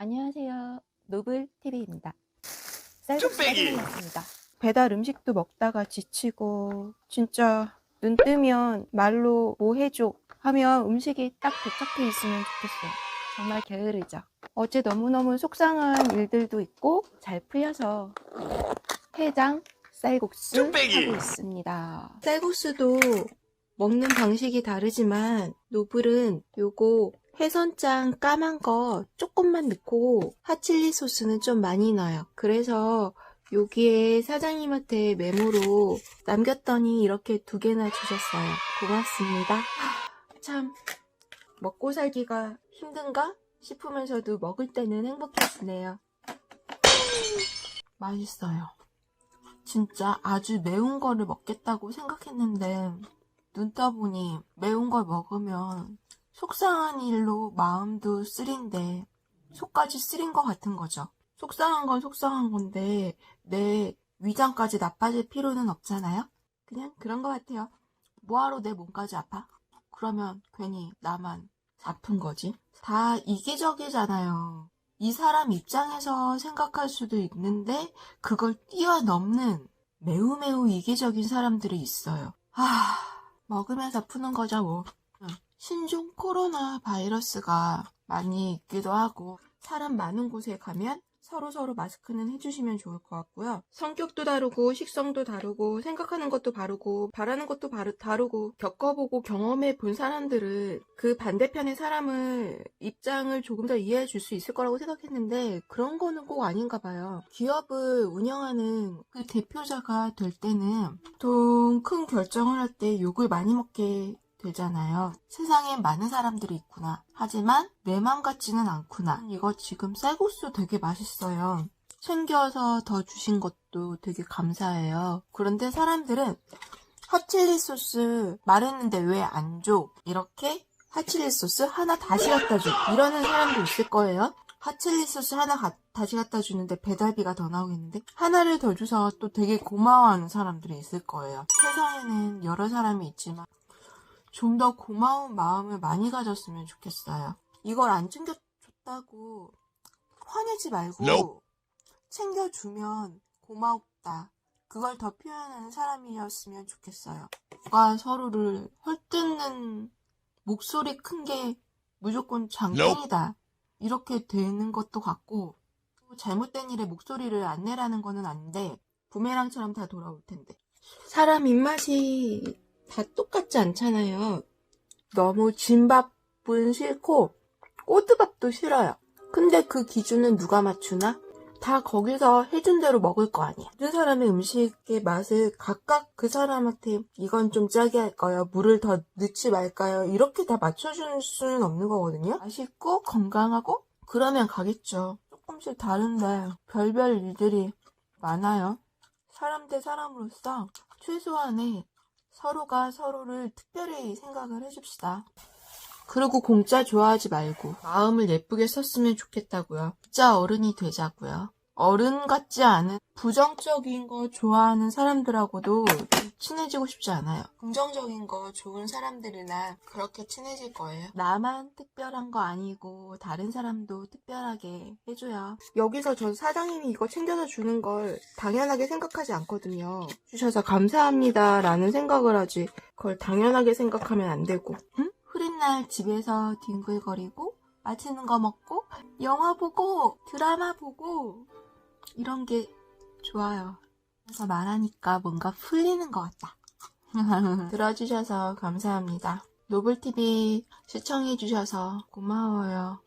안녕하세요. 노블TV입니다. 뚝배기! 생각났습니다. 배달 음식도 먹다가 지치고 진짜 눈 뜨면 말로 뭐 해줘 하면 음식이 딱 도착해 있으면 좋겠어요. 정말 게으르죠. 어제 너무너무 속상한 일들도 있고 잘 풀려서 해장 쌀국수 뚝배기! 하고 있습니다. 쌀국수도 먹는 방식이 다르지만 노블은 요거 회선장 까만 거 조금만 넣고 핫칠리 소스는 좀 많이 넣어요. 그래서 여기에 사장님한테 메모로 남겼더니 이렇게 두 개나 주셨어요. 고맙습니다. 하, 참 먹고 살기가 힘든가 싶으면서도 먹을 때는 행복해지네요. 맛있어요. 진짜 아주 매운 거를 먹겠다고 생각했는데 눈 떠보니 매운 걸 먹으면 속상한 일로 마음도 쓰린데 속까지 쓰린 것 같은 거죠. 속상한 건 속상한 건데 내 위장까지 나빠질 필요는 없잖아요. 그냥 그런 것 같아요. 뭐하러 내 몸까지 아파? 그러면 괜히 나만 아픈 거지. 다 이기적이잖아요. 이 사람 입장에서 생각할 수도 있는데 그걸 뛰어넘는 매우 매우 이기적인 사람들이 있어요. 아, 먹으면서 푸는 거죠, 뭐. 응. 신종 코로나 바이러스가 많이 있기도 하고, 사람 많은 곳에 가면 서로 서로 마스크는 해주시면 좋을 것 같고요. 성격도 다르고, 식성도 다르고, 생각하는 것도 다르고, 바라는 것도 다르고, 겪어보고 경험해 본 사람들은 그 반대편의 사람을, 입장을 조금 더 이해해 줄 수 있을 거라고 생각했는데, 그런 거는 꼭 아닌가 봐요. 기업을 운영하는 그 대표자가 될 때는, 보통 큰 결정을 할 때 욕을 많이 먹게 되잖아요. 세상에 많은 사람들이 있구나. 하지만 내 맘 같지는 않구나. 이거 지금 쌀국수 되게 맛있어요. 챙겨서 더 주신 것도 되게 감사해요. 그런데 사람들은 핫칠리 소스 말했는데 왜 안 줘? 이렇게 핫칠리 소스 하나 다시 갖다 줘. 이러는 사람도 있을 거예요. 핫칠리 소스 하나 가- 다시 갖다 주는데 배달비가 더 나오겠는데? 하나를 더 줘서 또 되게 고마워하는 사람들이 있을 거예요. 세상에는 여러 사람이 있지만 좀 더 고마운 마음을 많이 가졌으면 좋겠어요. 이걸 안 챙겨줬다고 화내지 말고 Nope. 챙겨주면 고마웠다. 그걸 더 표현하는 사람이었으면 좋겠어요. 누가 서로를 헐뜯는 목소리 큰 게 무조건 장땡이다. 이렇게 되는 것도 같고 또 잘못된 일에 목소리를 안 내라는 거는 아닌데 부메랑처럼 다 돌아올 텐데. 사람 입맛이 다 똑같지 않잖아요. 너무 진밥은 싫고 꼬드밥도 싫어요. 근데 그 기준은 누가 맞추나? 다 거기서 해준 대로 먹을 거 아니야. 모든 사람의 음식의 맛을 각각 그 사람한테 이건 좀 짜게 할까요? 물을 더 넣지 말까요? 이렇게 다 맞춰줄 수는 없는 거거든요. 맛있고 건강하고 그러면 가겠죠. 조금씩 다른데 별별 일들이 많아요. 사람 대 사람으로서 최소한의 서로가 서로를 특별히 생각을 해줍시다. 그리고 공짜 좋아하지 말고 마음을 예쁘게 썼으면 좋겠다고요. 진짜 어른이 되자고요. 어른 같지 않은 부정적인 거 좋아하는 사람들하고도 친해지고 싶지 않아요. 긍정적인 거 좋은 사람들이나 그렇게 친해질 거예요. 나만 특별한 거 아니고 다른 사람도 특별하게 해줘요. 여기서 저 사장님이 이거 챙겨서 주는 걸 당연하게 생각하지 않거든요. 주셔서 감사합니다 라는 생각을 하지 그걸 당연하게 생각하면 안 되고 응? 흐린 날 집에서 뒹굴거리고 맛있는 거 먹고 영화 보고 드라마 보고 이런 게 좋아요. 그래서 말하니까 뭔가 풀리는 것 같다. 들어주셔서 감사합니다. 노블TV 시청해주셔서 고마워요.